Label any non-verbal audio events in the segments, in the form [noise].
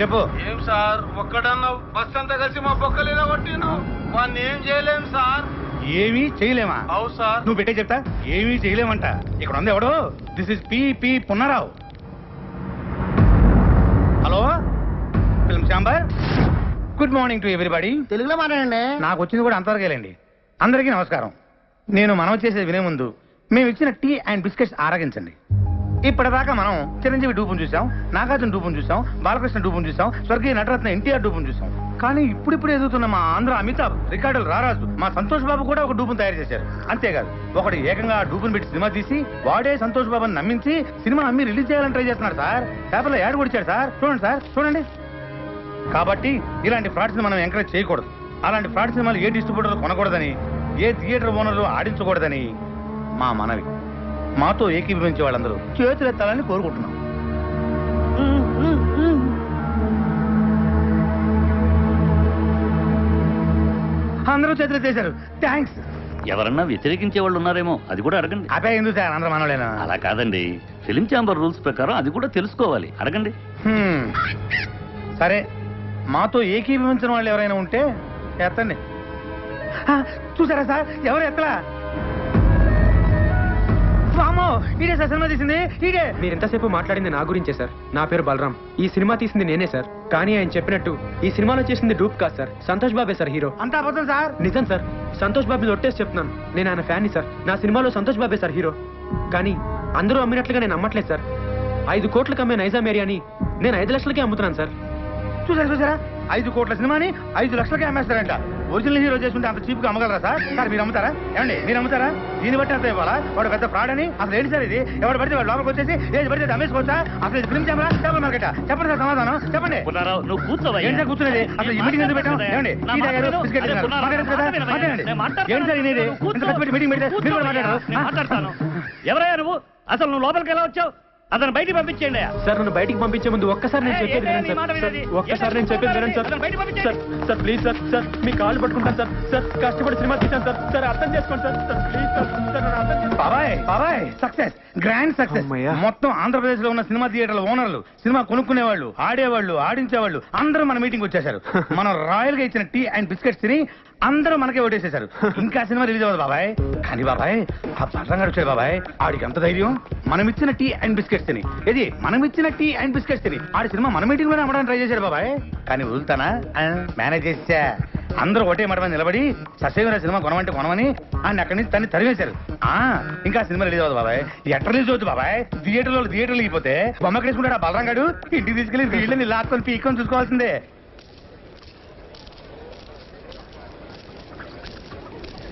చెప్పు. ఏం sir ఒక్కడన్నా bus అంతా కలిసి మా బొక్కలు ఇలా కొట్టిను వాడిని ఏం చేయలేం సార్. ఏమీ చేయలేమా? అవు సార్. నువ్వు పెట్టే చెప్తా. ఏమీ చేయలేమంట. ఇక్కడ ఉంది ఎవడు? This is P P Punnarao hello film chamber good morning to everybody తెలుగులో మాట్లాడండి. నాకు వచ్చింది కూడా అంతవరకేలేండి అందరికీ నమస్కారం. నేను మనం చేసేది వినే ముందు మేము ఇచ్చిన టీ అండ్ బిస్కెట్స్ ఆరగించండి. ఇప్పటిదాకా మనం చిరంజీవి డూపును చూసాం నాగార్జున డూపును చూసాం బాలకృష్ణ డూపును చూసాం స్వర్గీయ నటరత్న ఎన్టీఆర్ డూపును చూసాం కానీ ఇప్పుడిప్పుడు ఎదుగుతున్న మా ఆంధ్ర అమితాబ్ రికార్డులు రారాజు మా సంతోష్ బాబు కూడా ఒక డూపును తయారు చేశారు. అంతేకాదు ఒకటి ఏకంగా ఆ డూపును పెట్టి సినిమా తీసి వాడే సంతోష్ బాబుని నమ్మించి సినిమా అమ్మి రిలీజ్ చేయాలని ట్రై చేస్తున్నాడు సార్. పేపర్లో యాడ్ కొడిచాడు సార్. చూడండి సార్ చూడండి. కాబట్టి ఇలాంటి ఫ్రాడ్స్ మనం ఎంకరేజ్ చేయకూడదు. అలాంటి ఫ్రాడ్ సినిమాలు ఏ డిస్ట్రిబ్యూటర్లు కొనకూడదని ఏ థియేటర్ ఓనర్లు ఆడించకూడదని మా మనవి. మాతో ఏకీభవించే వాళ్ళందరూ చేతులెత్తాలని కోరుకుంటున్నాం. అందరూ చేతులెత్తేశారు. థ్యాంక్స్ ఎవరన్నా వ్యతిరేకించే వాళ్ళు ఉన్నారేమో అది కూడా అడగండి. అబ్బాయి ఎందుకు సార్? అందరూ మనోళ్ళేనా? అలా కాదండి. ఫిలిం ఛాంబర్ రూల్స్ ప్రకారం అది కూడా తెలుసుకోవాలి. అడగండి. హ్మ్. సరే మాతో ఏకీభవించిన వాళ్ళు ఎవరైనా ఉంటే ఎత్తండి. ఆ, చూసారా సార్? ఎవరు ఎత్తలా? ఇదే సార్ సినిమా తీసింది? మీరు ఎంతసేపు మాట్లాడింది నా గురించే సార్. నా పేరు బలరాం. ఈ సినిమా తీసింది నేనే సార్. కానీ ఆయన చెప్పినట్టు ఈ సినిమాలో చేసింది డూప్ కాదు సార్. సంతోష్ బాబే సార్ హీరో. అంతా అబద్ధం సార్? నిజం సార్. సంతోష్ బాబు ఒట్టేసి చెప్తున్నాను. నేను ఆయన ఫ్యాన్ని సార్. నా సినిమాలో సంతోష్ బాబే సార్ హీరో. కానీ అందరూ అమ్మినట్లుగా నేను అమ్మట్లేదు సార్. ఐదు కోట్లకు అమ్మే నైజాం ఏరియాని నేను ఐదు లక్షలకే అమ్ముతున్నాను సార్. చూసారా చూసారా? ఐదు కోట్ల సినిమాని ఐదు లక్షలకే అమ్మేస్తారంట. ఒరిజినల్ హీరో చేసుకుంటే అంత చీప్గా అమ్మగలరా సార్? సార్ మీరు అమ్ముతారా ఏమండి మీరు అమ్ముతారా దీన్ని బట్టి అర్థం ఇవ్వాలా? వాడు పెద్ద ఫ్రాడ్ అని అసలు ఏంటి సార్ ఇది? ఎవరు పడితే వాడు లోపలికి వచ్చేసి ఏది పడితే అది అమ్మేసుకోవచ్చా అసలు ఇది ఫిల్మ్ ఛాంబరా చేపల మార్కెట్? చెప్పండి సార్ సమాధానం చెప్పండి. నువ్వు. ఏంటి సార్ కూర్చునేది? అసలు ఈ మీటింగ్ ఎందుకు పెట్టాం? ఏమండి. బిస్కెట్ మాట్లాడండి. ఏంటి సార్ ఇది. ఇంత మీటింగ్ పెడితే మీరు కూడా. మాట్లాడారు ఎవరయ్యా నువ్వు? అసలు నువ్వు లోపలికి ఎలా వచ్చావు? అతను బయటికి పంపించేయండి సార్ నన్ను బయటికి పంపించే ముందు ఒక్కసారి నేను చెప్పేది వినండి సార్. ఒక్కసారి నేను చెప్పేది వినండి సార్. అతను బయటికి పంపించేయండి. Sir sir please sir sir మీ కాళ్ళు పట్టుకుంటాను సార్. సార్ కష్టపడి సినిమా తీశాను సార్. సార్ అర్థం చేసుకోండి sir. Sir please sir sir నన్ను అర్థం చేసుకోండి. బాబాయ్ బాబాయ్ సక్సెస్ గ్రాండ్ సక్సెస్. అమ్మయ్యా. మొత్తం ఆంధ్రప్రదేశ్లో ఉన్న సినిమా థియేటర్ల ఓనర్లు సినిమా కొనుక్కునే వాళ్ళు ఆడేవాళ్ళు ఆడించేవాళ్ళు అందరూ మన మీటింగ్ వచ్చేసారు [laughs] మనం రాయల్గా ఇచ్చిన టీ అండ్ బిస్కెట్స్ తిని అందరూ మనకే ఓటేసేశారు. ఇంకా సినిమా రిలీజ్ అవ్వదు బాబాయ్. కానీ బాబాయ్ ఆ పట్లంగా వచ్చాడు బాబాయ్. ఆడికి ఎంత ధైర్యం? మనం ఇచ్చిన టీ అండ్ బిస్కెట్స్ తిని. ఇది మనం ఇచ్చిన టీ అండ్ బిస్కెట్స్ తిని. ఆడి సినిమా మన మీటింగ్లోనే అమ్మడానికి ట్రై చేశాడు బాబాయ్. కానీ వదులుతానా? ఆ, మేనేజ్ చేసా అందరూ ఒకటే మాట మీద నిలబడి ససేమిరా సినిమా కొనమంటే కొనమని ఆయన అక్కడి నుంచి తన్ని తరివేశారు ఆ ఇంకా సినిమా రిలీజ్ అవుతుంది బాబాయ్. ఎట్ట రిలీజ్ అవుతుంది బాబాయ్. థియేటర్లో థియేటర్లు అయిపోతే బొమ్మ కడేసుకుంటాడు ఆ బలరంగాడు ఇంటికి తీసుకెళ్ళి వీళ్ళని లాక్కొని పీక్కొని చూసుకోవాల్సిందే.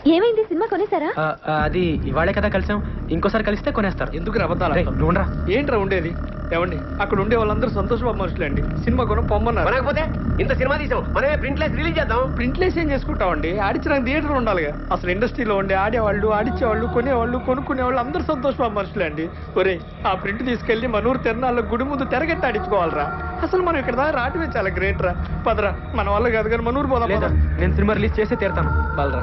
ఏమైంది? సినిమా కొనేసారా ఆ, ఆ, అది ఇవాళే కదా కలిసాం. ఇంకోసారి కలిస్తే కొనేస్తారు. ఎందుకు అబద్ధాలు రేయ్, ఆడతావు? నువ్వు ఉండరా. ఏంట్రా ఉండేది? ఏమండి అక్కడ ఉండే వాళ్ళందరూ సంతోష్ బాబు మనుషులే అండి. సినిమా కొనం పొమ్మన్నారు. కొనకపోతే ఇంత సినిమా తీసాం. మనమే ప్రింట్లెస్ రిలీజ్ చేద్దాం. ప్రింట్లేసి ఏం చేసుకుంటామండి? ఆడించడానికి థియేటర్ ఉండాలిగా. అసలు ఇండస్ట్రీలో ఉండే ఆడేవాళ్ళు ఆడించేవాళ్ళు కొనేవాళ్ళు కొనుక్కునేవాళ్ళు అందరూ సంతోష్ బాబు మనుషులే అండి. ఒరే ఆ ప్రింట్ తీసుకెళ్ళి మనూరు తిరణాల్లో గుడి ముందు తెరగట్టి ఆడించుకోవాలరా. అసలు మనం ఇక్కడ దాకా రావటమే చాలా గ్రేట్ రా పదరా మన వల్ల కాదు కానీ మనూరు పోదాం లేదా పద. నేను సినిమా రిలీజ్ చేసే తీరుతాను. బలరా.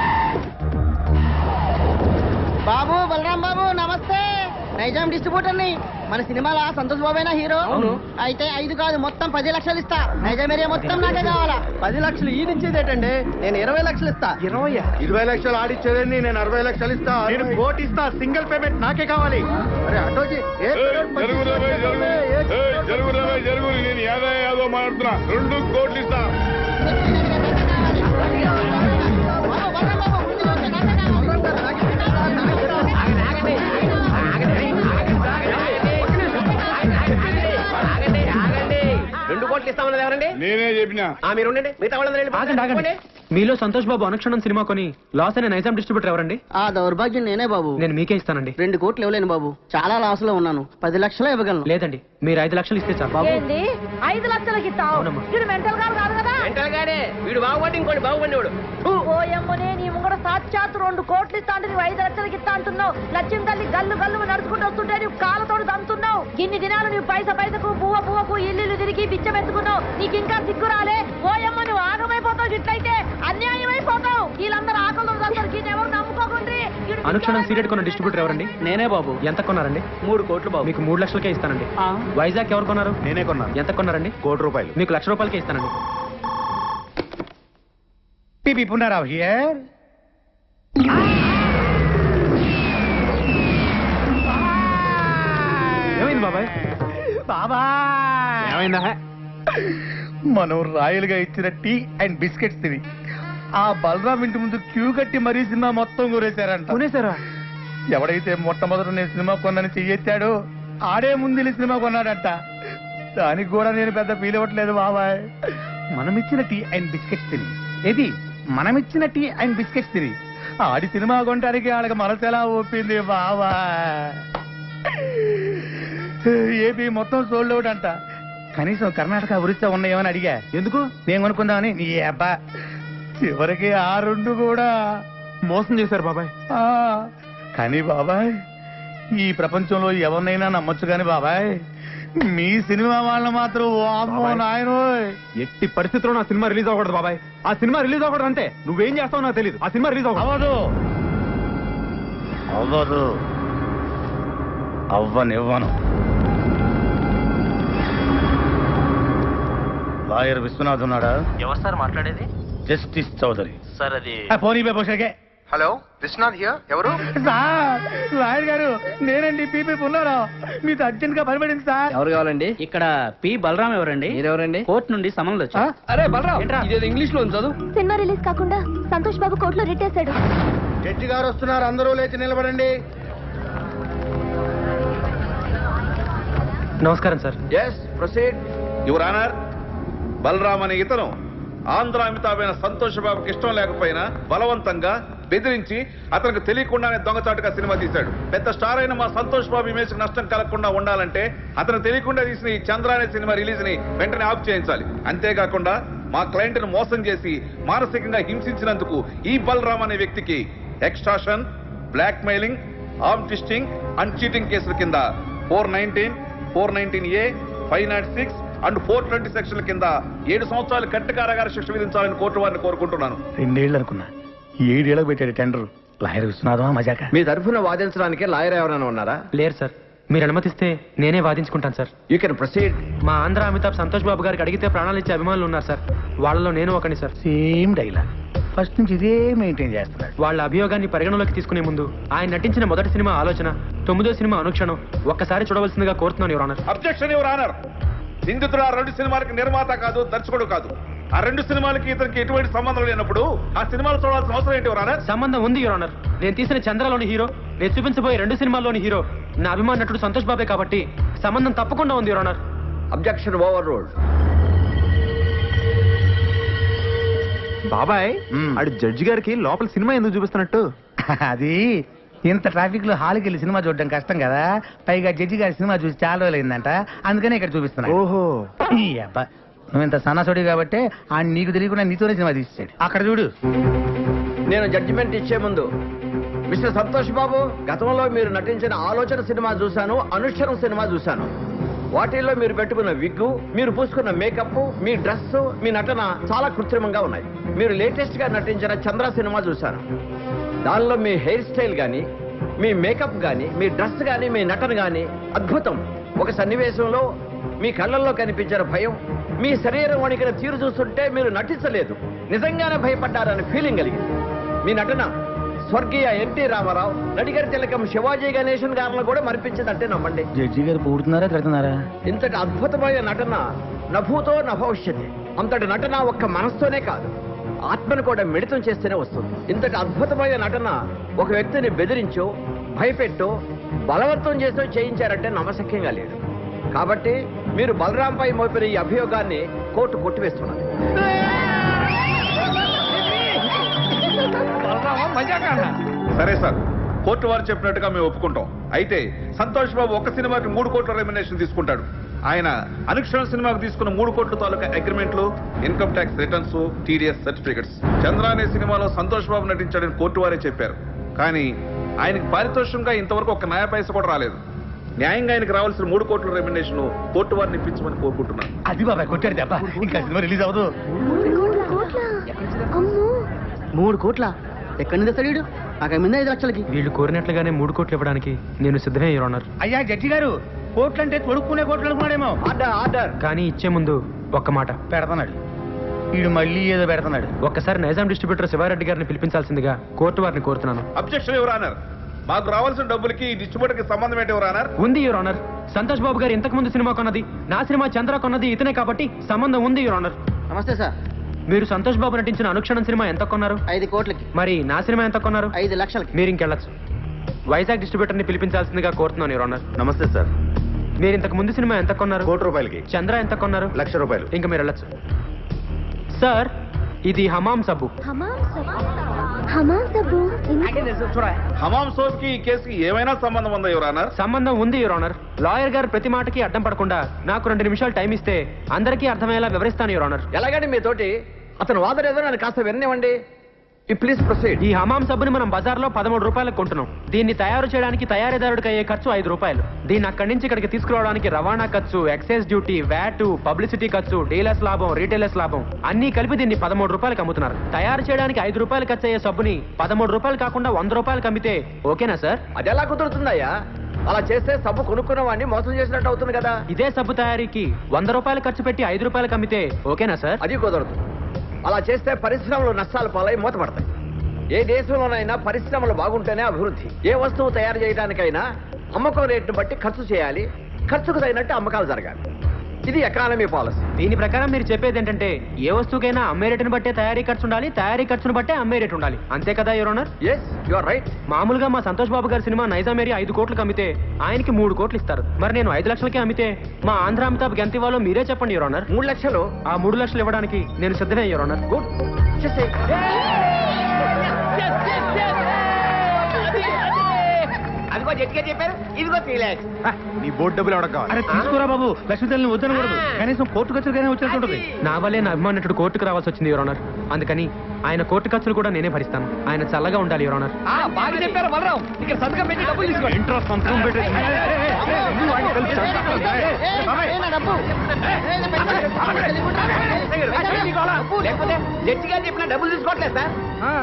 నైజాం డిస్ట్రిబ్యూటర్ని మన సినిమాలో సంతోష్ బాబేనా హీరో? అవును. అయితే ఐదు కాదు మొత్తం పది లక్షలు ఇస్తా. నైజాం ఏరియా మొత్తం నాకే కావాలా? పది లక్షలు ఈ ఇచ్చేదేటండి నేను ఇరవై లక్షలు ఇస్తా. ఇరవై ఇరవై లక్షలు ఆడిచ్చేదండి నేను అరవై లక్షలు ఇస్తా. నేను కోటి ఇస్తా. సింగిల్ పేమెంట్ నాకే కావాలి. అరే జరుగురా నేను యాదో యాదో మాట్లాడుతున్నా. రెండు కోట్లు ఇస్తా. ఇస్తామన్నది ఎవరండి? నేనే చెప్పినా. ఆ మీరు ఉండండి. మిగతా వాళ్ళందరూ వెళ్ళి ఆగండి ఆగండి. మీలో సంతోష్ బాబు అనుక్షణం సినిమా కొని లాస్ అయిన నైజాం డిస్ట్రిబ్యూటర్ ఎవరండి? ఆ దౌర్భాగ్యం నేనే బాబు. నేను మీకే ఇస్తానండి. రెండు కోట్లు ఇవ్వలేను బాబు. చాలా లాస్లో ఉన్నాను. పది లక్షలు ఇవ్వగలను. లేదండి మీరు ఐదు లక్షలు ఇస్తే చాలు. బాబు. ఏంది? ఐదు లక్షలకి ఇస్తావు? అవునమ్మా. ఇది మెంటల్ గారు కాదు కదా? మెంటల్ గాడే. వీడు బాగుపడి ఇంకోటి బాగుపడినోడు. ఓయమ్మనే నీ ముంగడ సాక్షాత్ రెండు కోట్లు ఇస్తా అంటే నువ్వు ఐదు లక్షలకి ఇస్తా అంటున్నావు. లక్ష్యం తల్లి గల్లు గల్లు నడుచుకుంటూ వస్తుంటే నువ్వు కాళ్ళతోటి దంతున్నావు. ఇన్ని దినాలు నువ్వు పైస పైసకు పువ్వ పువ్వకు ఇల్లు తిరిగి పిచ్చ పెట్టుకున్నావు నీకు ఇంకా సిగ్గు రాలే. ఓయమ్మ నువ్వు ఆగమైపోతావు ఇట్లయితే అన్యాయం అయిపోతావు వీళ్ళందరూ ఆకలి ఎవరు ఈడు అనుక్షణం సీరియట్ కొన్న డిస్ట్రిబ్యూటర్ ఎవరండి? నేనే బాబు. ఎంత కొన్నారండి? మూడు కోట్లు బాబు. మీకు మూడు లక్షలకే ఇస్తానండి. వైజాగ్ ఎవరు కొన్నారు? నేనే కొన్నాను ఎంత కొన్నారండి? కోటి రూపాయలు. మీకు లక్ష రూపాయలకే ఇస్తానండి. P P Punnarao here. ఏమైంది బాబాయ్? బాబా ఏమైందా? మనం రాయలుగా ఇచ్చిన టీ అండ్ బిస్కెట్స్ తిని. ఆ బలరాం ఇంటి ముందు క్యూ కట్టి మరీ సినిమా మొత్తం కూరేశారంట కొనేసారా ఎవడైతే మొట్టమొదట నేను సినిమా కొన్నాను చెయ్యెత్తాడో ఆడే ముందు సినిమా కొన్నాడంట. దానికి కూడా నేను పెద్ద ఫీల్ అవ్వట్లేదు బాబాయ్. మనమిచ్చిన టీ అండ్ బిస్కెట్స్ తిని. ఏది? మనమిచ్చిన టీ అండ్ బిస్కెట్స్ తిని. ఆడి సినిమా కొనడానికి ఆడకి మనసు ఎలా ఒప్పింది బాబా ఏపీ మొత్తం సోల్డ్ అవుట్ అంట. కనీసం కర్ణాటక ఒరిస్సా ఉన్నాయేమని అడిగా. ఎందుకు? నేను కొనుక్కుందామని నీ అబ్బా. చివరికి ఆ రెండు కూడా మోసం చేశారు బాబాయ్. ఆ, కానీ బాబాయ్ ఈ ప్రపంచంలో ఎవరినైనా నమ్మొచ్చు కానీ బాబాయ్ మీ సినిమా వాళ్ళని మాత్రం వామ్మో బాబాయ్. నాయనోయ్. ఎట్టి పరిస్థితుల్లో నా సినిమా రిలీజ్ అవ్వకూడదు బాబాయ్. ఆ సినిమా రిలీజ్ అవ్వకూడదు అంటే నువ్వేం చేస్తావు నాకు తెలియదు ఆ సినిమా రిలీజ్ అవ్వదు అవ్వదు. అవ్వదు. అవ్వనివ్వను. లాయర్ విశ్వనాథ్ ఉన్నాడా? ఎవరు సార్ మాట్లాడేది? జస్టిస్ చౌదరి. సార్ అది పోనీ బే పోషకే. Hello Vishwanath here? ఎవరు? సార్ లాయర్ గారు నేనండి పీపీ ఉన్నారా మీతో అర్జెంట్గా పనిపడింది సార్. ఎవరు కావాలండి? ఇక్కడ పి బలరాం ఎవరండి? మీరెవరండి? కోర్టు నుండి సమన్లు వచ్చా అరే బలరాం ఇదేదో ఇంగ్లీష్లో చదువు. సినిమా రిలీజ్ కాకుండా సంతోష్ బాబు కోర్టులో రిట్టేశాడు. జడ్జి గారు వస్తున్నారు అందరూ లేచి నిలబడండి. నమస్కారం sir. Yes proceed your honour Balaram అనే ఇతను ఆంధ్ర అమితాబైన సంతోష్ బాబుకి ఇష్టం లేకపోయినా బలవంతంగా బెదిరించి అతనికి తెలియకుండానే దొంగచాటుగా సినిమా తీశాడు. పెద్ద స్టార్ అయిన మా సంతోష్ బాబు ఇమేజ్ నష్టం కలగకుండా ఉండాలంటే అతను తెలియకుండా తీసిన ఈ చంద్ర అనే సినిమా రిలీజ్ని వెంటనే ఆఫ్ చేయించాలి. అంతేకాకుండా మా క్లయింట్ను మోసం చేసి మానసికంగా హింసించినందుకు ఈ బలరామ్ అనే వ్యక్తికి extortion blackmailing arm twisting and cheating కేసుల కింద four nineteen four nineteen A five naught six and four twenty సెక్షన్ల కింద ఏడు సంవత్సరాలు కట్టు కారాగార శిక్ష విధించాలని కోర్టు వారిని కోరుకుంటున్నాను. రెండేళ్ళు అనుకున్నా. ఏడేళ్ళకి పెట్టాడు టెండర్. లాయర్ విశ్వనాథమా మజాక? మీ తరఫున వాదించడానికి లాయర్ ఎవరైనా ఉన్నారా? లేరు సార్. మీరు అనుమతిస్తే నేనే వాదించుకుంటాను సార్. యూ కెన్ ప్రొసీడ్ మా ఆంధ్ర అమితాబ్ సంతోష్ బాబు గారికి అడిగితే ప్రాణాలు ఇచ్చే అభిమానులు ఉన్నారు సార్. వాళ్ళలో నేను ఒకని సార్. సేమ్ డైలాగ్ ఫస్ట్ నుంచి ఇదే మెయింటైన్ చేస్తున్నాడు వాళ్ళ అభియోగాన్ని పరిగణలోకి తీసుకునే ముందు ఆయన నటించిన మొదటి సినిమా ఆలోచన తొమ్మిదో సినిమా అనుక్షణం ఒక్కసారి చూడవలసిందిగా కోరుతున్నాను your honour. Objection your honour. నిందితుడు ఆ రెండు సినిమాలకి నిర్మాత కాదు దర్శకుడు కాదు. ఆ రెండు సినిమాలకి ఇతనికి ఎటువంటి సంబంధం లేనప్పుడు ఆ సినిమాలు చూడాల్సిన అవసరం ఏంటి సంబంధం ఉంది యువర్ ఆనర్ నేను తీసిన చంద్రలోని హీరో నేను చూపించబోయే రెండు సినిమాల్లోని హీరో. నా అభిమాన నటుడు సంతోష్ బాబే కాబట్టి సంబంధం తప్పకుండా ఉంది your honour objection overruled బాబాయ్. ఆడు జడ్జి గారికి లోపల సినిమా ఎందుకు చూపిస్తున్నట్టు? [laughs] అది ఇంత ట్రాఫిక్లో హాల్కి వెళ్ళి సినిమా చూడడం కష్టం కదా? పైగా జడ్జి గారి సినిమా చూసి చాలా రోజులైందంట. అందుకనే ఇక్కడ చూపిస్తున్నా ఓహో. ఈ అబ్బా నువ్వు ఇంత సన్నసోడి కాబట్టి ఆ నీకు తెలియకుండా నీతోనే సినిమా తీసాడు అక్కడ చూడు. నేను జడ్జిమెంట్ ఇచ్చే ముందు మిస్టర్ సంతోష్ బాబు గతంలో మీరు నటించిన ఆలోచన సినిమా చూశాను అనుష్ఠరం సినిమా చూశాను. వాటిల్లో మీరు పెట్టుకున్న విగ్గు మీరు పూసుకున్న మేకప్ మీ డ్రెస్ మీ నటన చాలా కృత్రిమంగా ఉన్నాయి. మీరు లేటెస్ట్గా నటించిన చంద్ర సినిమా చూశాను. దానిలో మీ హెయిర్ స్టైల్ కానీ మీ మేకప్ కానీ మీ డ్రెస్ కానీ మీ నటన కానీ అద్భుతం. ఒక సన్నివేశంలో మీ కళ్ళల్లో కనిపించిన భయం మీ శరీరం వణికిన తీరు చూస్తుంటే మీరు నటించలేదు. నిజంగానే భయపడ్డారని ఫీలింగ్ కలిగింది. మీ నటన స్వర్గీయ ఎన్టీ రామారావు నడిగర్ తిలకం శివాజీ గణేశన్ గారిని కూడా మరిపించిందంటే నమ్మండి. జడ్జి గారు పూడుతున్నారా తిడుతున్నారా? ఇంతటి అద్భుతమైన నటన నభూతో నభవిష్యతి. అంతటి నటన ఒక్క మనస్తోనే కాదు. ఆత్మను కూడా మిళితం చేస్తేనే వస్తుంది. ఇంతటి అద్భుతమైన నటన ఒక వ్యక్తిని బెదిరించో భయపెట్టో బలవంతం చేసో చేయించారంటే నమ్మశక్యంగా లేదు. కాబట్టి మీరు బలరాంపై మోపిన ఈ అభియోగాన్ని కోర్టు కొట్టివేస్తున్నది. సరే సార్ కోర్టు వారు చెప్పినట్టుగా మేము ఒప్పుకుంటాం. అయితే సంతోష్ బాబు ఒక్క సినిమాకి మూడు కోట్ల రెమ్యునేషన్ తీసుకుంటాడు. ఆయన అనుక్షణ సినిమాకు తీసుకున్న మూడు కోట్ల తాలూకా అగ్రిమెంట్లు income tax returns TDS certificates. Chandra అనే సినిమాలో సంతోష్ బాబు నటించాడని కోర్టు వారే చెప్పారు. కానీ ఆయనకి పారితోషికంగా ఇంతవరకు ఒక న్యాయ పైస కూడా రాలేదు. న్యాయంగా ఆయనకు రావాల్సిన మూడు కోట్ల రెమ్యునేషన్ కోర్టు వారిని ఇప్పించమని కోరుకుంటున్నాను. అది బాబాయ్ కొట్టాడు దెబ్బ. ఇంకా సినిమా రిలీజ్ అవ్వదు. కోట్ల? అమ్మో. మూడు కోట్ల? ఎక్కడి నుంచి తెస్తాడు? నాకు మీద ఐదు లక్షలకి? వీళ్ళు కోరినట్లుగానే మూడు కోట్లు ఇవ్వడానికి నేను సిద్ధమే ఆనర్ అయ్యా జడ్జి గారు కోట్లు అంటే తొడుక్కునే కోట్లు అనుకున్నాడేమో. Order order. కానీ ఇచ్చే ముందు ఒక్క మాట. పెడతాడు వీడు మళ్ళీ ఏదో పెడతాడు ఒక్కసారి నైజాం డిస్ట్రిబ్యూటర్ శివారెడ్డి గారిని పిలిపించాల్సిందిగా కోర్టు వారిని కోరుతున్నాను. అబ్జెక్షన్ ఎవరు ఆనర్ మాకు రావాల్సిన డబ్బులకి ఈ డిస్ట్రిబ్యూటర్కి సంబంధం ఏంటి ఎవరు ఆనర్ ఉంది యువర్ ఆనర్ సంతోష్ బాబు గారు ఇంతకు ముందు సినిమా కొన్నది. నా సినిమా చంద్ర కొన్నది ఇతనే కాబట్టి సంబంధం ఉంది యువర్ ఆనర్ నమస్తే సార్. మీరు సంతోష్ బాబు నటించిన అనుక్షణం సినిమా ఎంత కొన్నారు? ఐదు కోట్లకి. మరి నా సినిమా ఎంత కొన్నారు? ఐదు లక్షలకి. మీరు ఇంకెళ్ళచ్చు. వైజాగ్ డిస్ట్రిబ్యూటర్ని పిలిపించాల్సిందిగా కోరుతున్నాను యువర్ ఆనర్ నమస్తే సార్. మీరు ఇంతకు ముందు సినిమా ఎంత కొన్నారు? కోటి రూపాయలకి. చంద్ర ఎంత కొన్నారు? లక్ష రూపాయలు. ఇంకా మీరు వెళ్ళచ్చు. సార్ ఇది హమాం సబ్బు. హమాం సోప్కి ఈ కేసుకి ఏమైనా సంబంధం ఉందా ఎవరు ఆనర్? సంబంధం ఉంది యువర్ ఆనర్. లాయర్ గారు ప్రతి మాటకి అడ్డం పడకుండా నాకు రెండు నిమిషాలు టైం ఇస్తే అందరికీ అర్థమయ్యేలా వివరిస్తాను యువర్ ఆనర్. ఎలాగండి మీతోటి అతను వాదన ఏదో నన్ను కాస్త విననివ్వండి. Please proceed. ఈ హమాం సబ్బుని మనం బజార్లో పదమూడు రూపాయలకు కొంటున్నాం. దీన్ని తయారు చేయడానికి తయారీదారుడికి అయ్యే ఖర్చు ఐదు రూపాయలు. దీన్ని అక్కడి నుంచి ఇక్కడికి తీసుకురావడానికి రవాణా ఖర్చు ఎక్సైజ్ డ్యూటీ వ్యాట్ పబ్లిసిటీ ఖర్చు డీలర్స్ లాభం రీటైలర్స్ లాభం. అన్ని కలిపి దీన్ని పదమూడు రూపాయలకు అమ్ముతున్నారు. తయారు చేయడానికి ఐదు రూపాయలు ఖర్చు అయ్యే సబ్బుని పదమూడు రూపాయలు కాకుండా వంద రూపాయలకు అమ్మితే ఓకేనా సార్? అది ఎలా కుదురుతుందయ్యా? అలా చేస్తే సబ్బు కొనుక్కున్న వాడిని మోసం చేసినట్టు అవుతుంది కదా. ఇదే సబ్బు తయారీకి వంద రూపాయలు ఖర్చు పెట్టి ఐదు రూపాయలకు అమ్మితే ఓకేనా సార్? అది కుదరదు. అలా చేస్తే పరిశ్రమలు నష్టాలు పాలై మూతపడతాయి. ఏ దేశంలోనైనా పరిశ్రమలు బాగుంటేనే అభివృద్ధి. ఏ వస్తువు తయారు చేయడానికైనా అమ్మకం రేటును బట్టి ఖర్చు చేయాలి. ఖర్చుకు తగినట్టు అమ్మకాలు జరగాలి. ఇది ఎకానమీ పాలసీ దీని ప్రకారం మీరు చెప్పేది ఏంటంటే ఏ వస్తువుకైనా అమ్మే రేటును బట్టే తయారీ ఖర్చు ఉండాలి తయారీ ఖర్చును బట్టే అమ్మే రేటు ఉండాలి అంతే కదా your honour yes you are right మామూలుగా మా సంతోష్ బాబు గారి సినిమా నైజాం ఏరియా ఐదు కోట్లకు అమ్మితే ఆయనకి మూడు కోట్లు ఇస్తారు మరి నేను ఐదు లక్షలకే అమ్మితే మా ఆంధ్ర అమితాబ్ ఎంత ఇవ్వాలో మీరే చెప్పండి యువర్ ఆనర్ మూడు లక్షలు ఆ మూడు లక్షలు ఇవ్వడానికి నేను సిద్ధమే యువర్ ఆనర్ గుడ్ అదిగో జట్టిగా చెప్పారు. ఇదిగో త్రీ ల్యాక్స్ నీ బోర్డు డబ్బులు అరే తీసుకురా బాబు. లక్ష్మీదేవిని వద్దనకూడదు. కనీసం కోర్టు ఖర్చులకైనా వచ్చేస్తుంటది. నా వల్లే నా అభిమానుడు కోర్టుకు రావాల్సి వచ్చింది యువర్ ఆనర్. అందుకని ఆయన కోర్టు ఖర్చులు కూడా నేనే భరిస్తాను ఆయన చల్లగా ఉండాలి యువర్ ఆనర్ బాగా చెప్పారు బలరాం ఇక్కడ సంతకం పెట్టి డబ్బులు తీసుకోండి ఇంట్రెస్ట్ సంతకం పెట్టి లేకపోతే జట్టిగా చెప్పిన డబ్బులు తీసుకోవట్లేదు సార్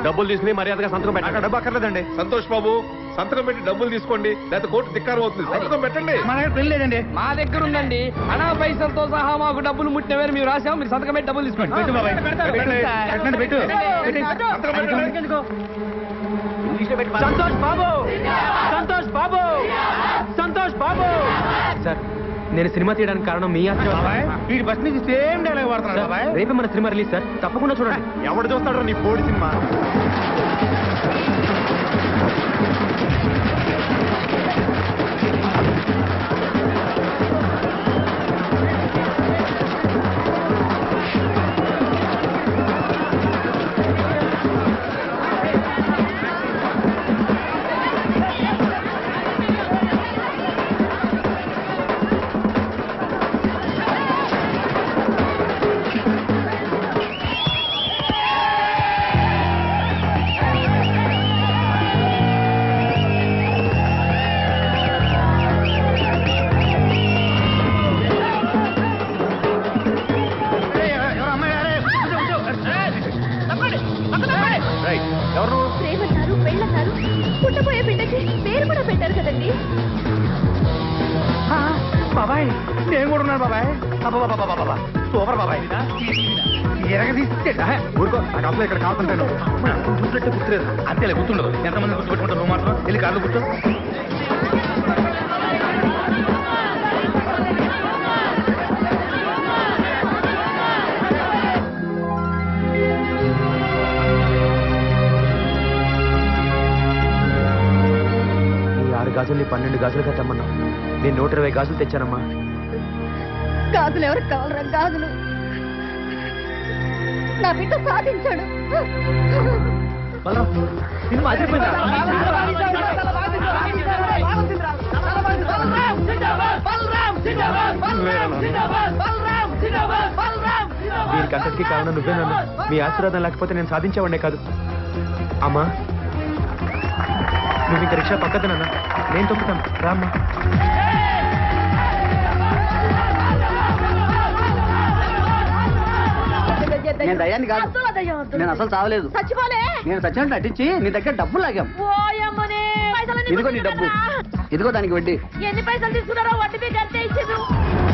డబ్బులు తీసుకుని మర్యాదగా సంతకం నాకు డబ్బు అక్కర్లేదండి సంతోష్ బాబు సంతకం పెట్టి డబ్బులు తీసుకోండి లేకపోతే కోర్టు ధిక్కారం అవుతుంది సంతకం పెట్టండి మన దగ్గర పెళ్ళి లేదండి మా దగ్గర ఉందండి అనా పైసలతో సహా మాకు డబ్బులు ముట్టినవేరు మీరు రాసాము మీరు సంతకం పెట్టి డబ్బులు తీసుకోండి పెట్టు పెట్టు సంతోష్ బాబు! సంతోష్ బాబు! సంతోష్ బాబు! సార్ నేను సినిమా తీయడానికి కారణం మీ వీడి బస్ నుంచి సేమ్ డైలాగ్ వాడుతున్నాడు రేపే మన సినిమా రిలీజ్ సార్. తప్పకుండా చూడండి. ఎవడు చూస్తాడు నీ బోర్డు సినిమా. సూపర్ బాబాయ్. సూపర్ బాబాయ్. ఎరగదీస్తే ఊరుకో. నాకు అసలు ఇక్కడ గుర్తుపెట్టే గుర్తులేదు. అంతేలే గుర్తుండదు. ఎంతమంది గుర్తుపెట్టుకుంటారు నువ్వు మాత్రం? వెళ్ళి కార్లు గుర్తు. ఈ ఆరు గాజుల్ని పన్నెండు గాజులుగా తెమ్మన్నా నేను నూట ఇరవై గాజులు తెచ్చానమ్మా. గాజులు ఎవరికి కావాలరా? గాజులు. నా బిడ్డ సాధించాడు? దీనికి అంతటికీ కారణం నువ్వే నాన్న. మీ ఆశీర్వాదం లేకపోతే నేను సాధించేవాడే కాదు. అమ్మా నువ్వు ఇంక రిక్షా పక్కన నాన్న. నేను తొక్కుతాను. రామ్మా. నేను దయ్యాన్ని కాదు. నేను అసలు. చావలేదు. చచ్చిపోలే. నేను సచ్చినట్టు నటించి నీ దగ్గర డబ్బులు లాగాం. ఇదిగో నీ డబ్బు? ఇదిగో దానికి వడ్డీ. ఎన్ని పైసలు తీసుకున్నారో వడ్డీ అంతే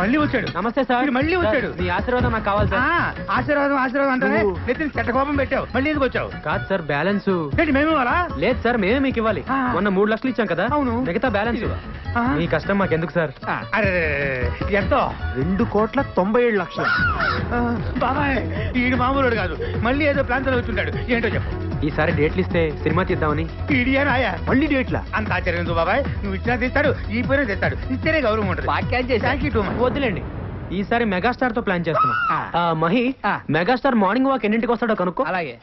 మళ్ళీ వచ్చాడు. నమస్తే సార్. మళ్ళీ వచ్చాడు. మీ ఆశీర్వాదం నాకు కావాలి ఆ, సార్ ఆశీర్వాదం ఆశీర్వాదం అంటానే నెత్తిన చెట్ట కోపం పెట్టావు. మళ్ళీ ఎందుకు వచ్చావు? కాదు సార్ బ్యాలెన్స్. ఏంటి మేము ఇవ్వాలా? లేదు సార్ మేమే మీకు ఇవ్వాలి. మొన్న మూడు లక్షలు ఇచ్చాం కదా. అవును. మిగతా బ్యాలెన్స్. ఆ. మీ కష్టం మాకెందుకు సార్? అరే ఎంతో? రెండు కోట్ల తొంభై ఏడు లక్షలు. ఆ, బాబాయ్ ఈడు మామూలుడు కాదు. మళ్ళీ ఏదో ప్లాన్తో వచ్చుంటాడు ఏంటో చెప్పు. ఈసారి డేట్లు ఇస్తే సినిమా తీద్దామని. ఈడియా నాయా? మళ్ళీ డేట్లా? అంత ఆశ్చర్యం బాబాయ్? నువ్వు ఇచ్చినా తీస్తాడు ఈ పోయినా తెస్తాడు. ఇస్తేనే గౌరవం ఉంటుంది. too much. వద్దులేండి. ఈసారి మెగాస్టార్తో ప్లాన్ చేస్తున్నాం. మహి ఆ. మెగాస్టార్ మార్నింగ్ వాక్ ఎన్నింటికి వస్తాడో కనుక్కో. అలాగే.